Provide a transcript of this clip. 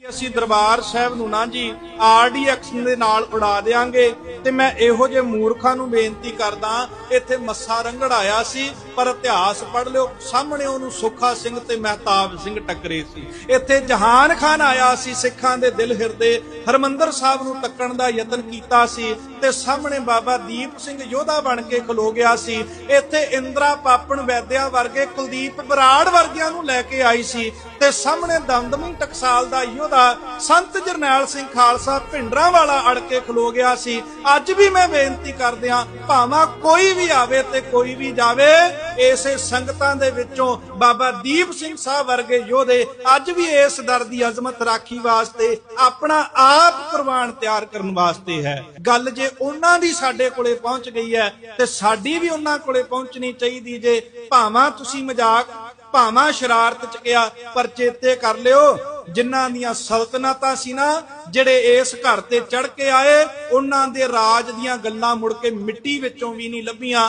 ਕਿ ਅਸੀਂ ਦਰਬਾਰ ਸਾਹਿਬ ਨੂੰ ਨਾ ਜੀ ਆਰਡੀਐਕਸ ਦੇ ਨਾਲ ਉਡਾ ਦੇਾਂਗੇ ਤੇ ਮੈਂ ਇਹੋ ਜਿਹੇ ਮੂਰਖਾਂ ਨੂੰ ਬੇਨਤੀ ਕਰਦਾ, ਇੱਥੇ ਮੱਸਾ ਰੰਗੜ ਆਇਆ ਸੀ, ਪਰ ਇਤਿਹਾਸ ਪੜ੍ਹ ਲਿਓ, ਸਾਹਮਣੇ ਉਹਨੂੰ ਸੁੱਖਾ ਸਿੰਘ ਤੇ ਮਹਿਤਾਬ ਸਿੰਘ ਟੱਕਰੇ ਸੀ। ਇੱਥੇ ਜਹਾਨ ਖਾਨ ਆਇਆ ਸੀ, ਸਿੱਖਾਂ ਦੇ ਦਿਲ ਹਿਰਦੇ, ਹਰਮੰਦਰ ਸਾਹਿਬ ਨੂੰ ਟੱਕਣ ਦਾ ਯਤਨ ਕੀਤਾ ਸੀ ਤੇ ਸਾਹਮਣੇ ਬਾਬਾ ਦੀਪ ਸਿੰਘ ਯੋਧਾ ਬਣ ਕੇ ਖਲੋ ਗਿਆ ਸੀ। ਇੱਥੇ ਇੰਦਰਾ ਪਾਪਣ ਵੈਦਿਆ ਵਰਗੇ ਕੁਲਦੀਪ ਬਰਾੜ ਵਰਗਿਆਂ ਨੂੰ ਲੈ ਕੇ ਆਈ ਸੀ ਤੇ ਸਾਹਮਣੇ ਦਮਦਮੀ ਟਕਸਾਲ ਦਾ ਯੋਧਾ ਸੰਤ ਜਰਨੈਲ ਸਿੰਘ ਖਾਲਸਾ ਭਿੰਡਰਾਂ ਵਾਲਾ ਅੜ ਕੇ ਖਲੋ ਗਿਆ ਸੀ। ਅੱਜ ਵੀ ਮੈਂ ਬੇਨਤੀ ਕਰਦਿਆਂ, ਭਾਵਾਂ ਕੋਈ ਵੀ ਆਵੇ ਤੇ ਕੋਈ ਵੀ ਜਾਵੇ, ਇਸੇ ਸੰਗਤਾਂ ਦੇ ਵਿੱਚੋਂ ਬਾਬਾ ਦੀਪ ਸਿੰਘ ਸਾਹਿਬ ਵਰਗੇ ਯੋਧੇ ਅੱਜ ਵੀ ਇਸ ਦਰ ਦੀ ਅਜ਼ਮਤ ਰਾਖੀ ਵਾਸਤੇ, ਆਪਣਾ ਆਪ ਕੁਰਬਾਨ ਤਿਆਰ ਕਰਨ ਵਾਸਤੇ ਹੈ। ਗੱਲ ਜੇ ਉਹਨਾਂ ਦੀ ਸਾਡੇ ਕੋਲੇ ਪਹੁੰਚ ਗਈ ਹੈ, ਤੇ ਸਾਡੀ ਵੀ ਉਹਨਾਂ ਕੋਲੇ ਪਹੁੰਚਣੀ ਚਾਹੀਦੀ ਜੇ। ਭਾਵਾਂ ਤੁਸੀਂ ਮਜ਼ਾਕ, ਭਾਵਾਂ ਸ਼ਰਾਰਤ ਚ ਕਿਹਾ, ਪਰ ਚੇਤੇ ਕਰ ਲਿਓ ਜਿਨ੍ਹਾਂ ਦੀਆਂ ਸਲਤਨਤਾਂ ਸੀ ਨਾ, ਜਿਹੜੇ ਇਸ ਘਰ ਤੇ ਚੜ ਕੇ ਆਏ, ਉਹਨਾਂ ਦੇ ਰਾਜ ਦੀਆਂ ਗੱਲਾਂ ਮੁੜ ਕੇ ਮਿੱਟੀ ਵਿੱਚੋਂ ਵੀ ਨਹੀਂ ਲੱਭੀਆਂ।